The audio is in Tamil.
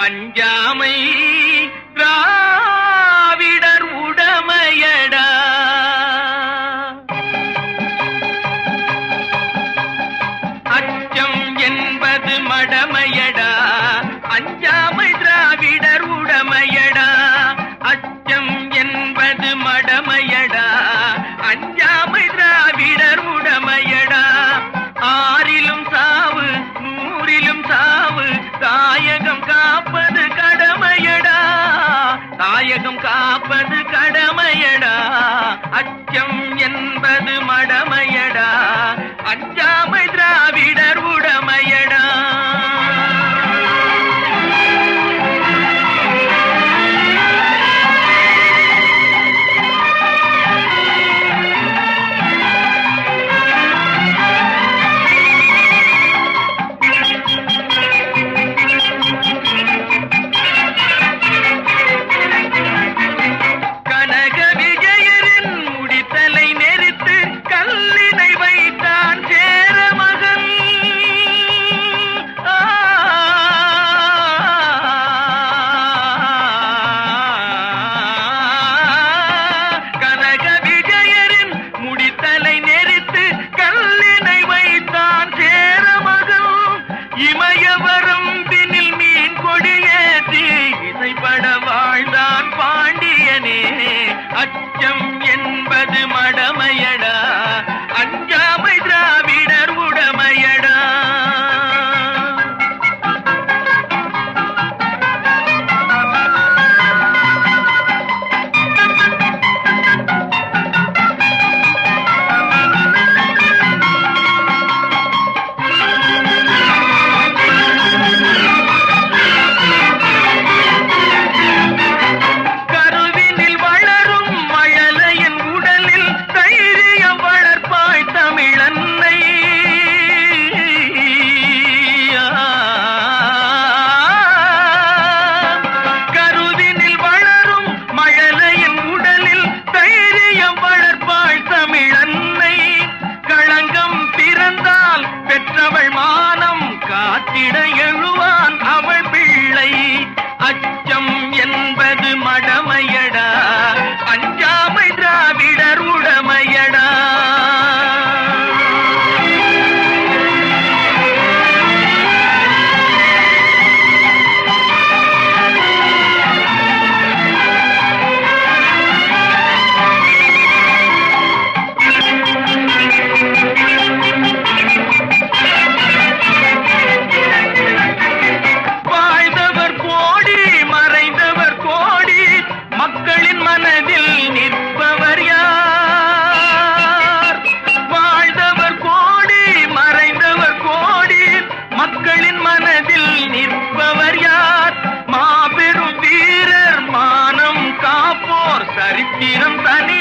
அஞ்சாமை திராவிடர் உடமையடா. அச்சம் என்பது மடமை தாயகம் காப்பது கடமையடா. தாயகம் காப்பது கடமையடா. அச்சம் என்பது மடமைய பாண்டியனே அச்சம் என்பது மடமைய. தந்தவை மானம் காத்திட சித்திரம் தனி